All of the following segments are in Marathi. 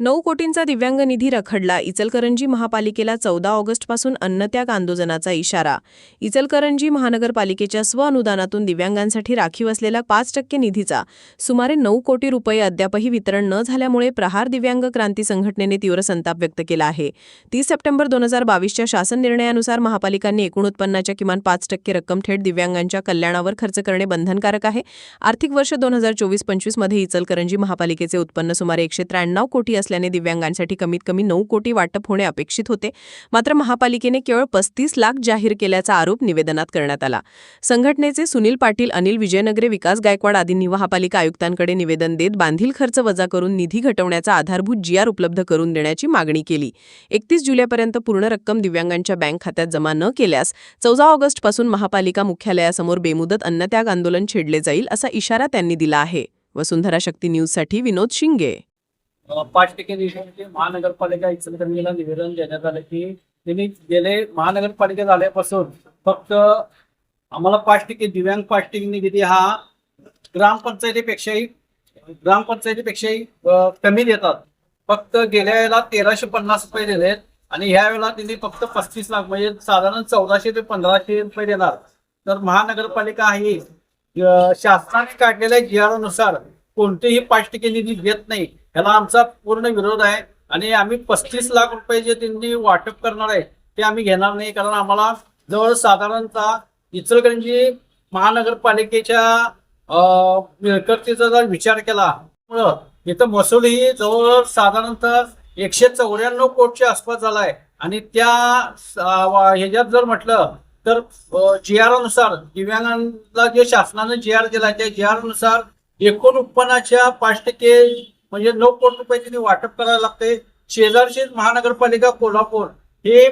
नऊ कोटींचा दिव्यांग निधी रखडला. इचलकरंजी महापालिकेला चौदा ऑगस्टपासून अन्नत्याग आंदोलनाचा इशारा. इचलकरंजी महानगरपालिकेच्या स्वअनुदानातून दिव्यांगांसाठी राखीव असलेला पाच टक्के निधीचा सुमारे नऊ कोटी रुपये अद्यापही वितरण न झाल्यामुळे प्रहार दिव्यांग क्रांती संघटनेने तीव्र संताप व्यक्त केला आहे. तीस सप्टेंबर दोन हजार बावीसच्या शासन निर्णयानुसार महापालिकांनी एकूण उत्पन्नाच्या किमान पाच टक्के रक्कम थेट दिव्यांगांच्या कल्याणावर खर्च करणे बंधनकारक आहे. आर्थिक वर्ष दोन हजार चोवीस पंचवीसमध्ये इचलकरंजी महापालिकेचे उत्पन्न सुमारे एकशे त्र्याण्णव कोटी असल्याने दिव्यांगांसाठी कमीत कमी नऊ कोटी वाटप होणे अपेक्षित होते. मात्र महापालिकेने केवळ पस्तीस लाख जाहीर केल्याचा आरोप निवेदनात करण्यात आला. संघटनेचे सुनील पाटील अनिल विजयनगरे विकास गायकवाड आदींनी महापालिका आयुक्तांकडे निवेदन देत बांधील खर्च वजा करून निधी घटवण्याचा आधारभूत जीआर उपलब्ध करून देण्याची मागणी केली. एकतीस जुलैपर्यंत पूर्ण रक्कम दिव्यांगांच्या बँक खात्यात जमा न केल्यास चौदा ऑगस्टपासून महापालिका मुख्यालयासमोर बेमुदत अन्नत्याग आंदोलन छेडले जाईल असा इशारा त्यांनी दिला आहे. वसुंधरा शक्ती न्यूजसाठी विनोद शिंगे. पाच टक्के निधी महानगरपालिका इचलकरंजीला निवेदन देण्यात आलं की त्यांनी गेले महानगरपालिका झाल्यापासून फक्त आम्हाला पाच टक्के दिव्यांग पाच टक्के निधी हा ग्रामपंचायतीपेक्षाही ग्रामपंचायतीपेक्षाही कमी देतात. फक्त गेल्या वेळेला तेराशे पन्नास रुपये दिलेत आणि ह्या वेळेला त्यांनी फक्त पस्तीस लाख म्हणजे साधारण चौदाशे ते पंधराशे रुपये देणार. तर महानगरपालिका ही शासनाने काढलेल्या जी नुसार कोणतेही पाच टक्के निधी घेत नाही. ह्याला आमचा पूर्ण विरोध आहे. आणि आम्ही पस्तीस लाख रुपये जे त्यांनी वाटप करणार आहे ते आम्ही घेणार नाही. कारण आम्हाला जवळ साधारणतः इचलकरंजी महानगरपालिकेच्या मिळकतीचा जर विचार केला इथं महसूल ही जवळ साधारणतः एकशे चौऱ्याण्णव कोटच्या आसपास झाला आहे. आणि त्या ह्याच्यात जर म्हटलं तर जी आरनुसार दिव्यांगांना जे शासनानं जी आर दिला त्या जी आरनुसार एकूण उत्पन्नाच्या पाच टक्के म्हणजे नऊ कोटी रुपये त्यांनी वाटप करायला लागते. शेजारची महानगरपालिका कोल्हापूर हे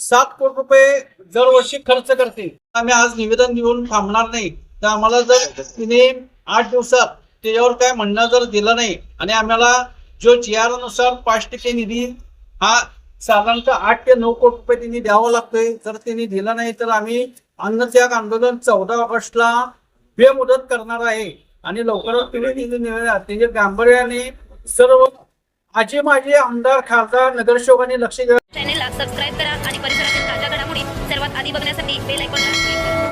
सात कोटी रुपये दरवर्षी खर्च करते आम्ही आज निवेदन देऊन थांबणार नाही. तर आम्हाला जर तिने आठ दिवसात त्याच्यावर काय म्हणणं जर दिलं नाही आणि आम्हाला जो जी आरनुसार पाच टक्के निधी हा साधारणतः आठ ते नऊ कोटी रुपये त्यांनी द्यावं लागतोय. जर त्यांनी दिला नाही तर आम्ही अन्नत्याग आंदोलन चौदा ऑगस्टला बेमुदत करणार आहे. आणि लवकरात तुम्ही तिथे निवेदन त्याचे म्हणजे गांभीर्याने सर्व आजे माझे आमदार खासदार नगरसेवकांनी लक्ष द्या चॅनेलला सबस्क्राईब करा आणि परिसरातील ताज्या घडामोडी सर्वात आधी बघण्यासाठी बेल आयकॉनला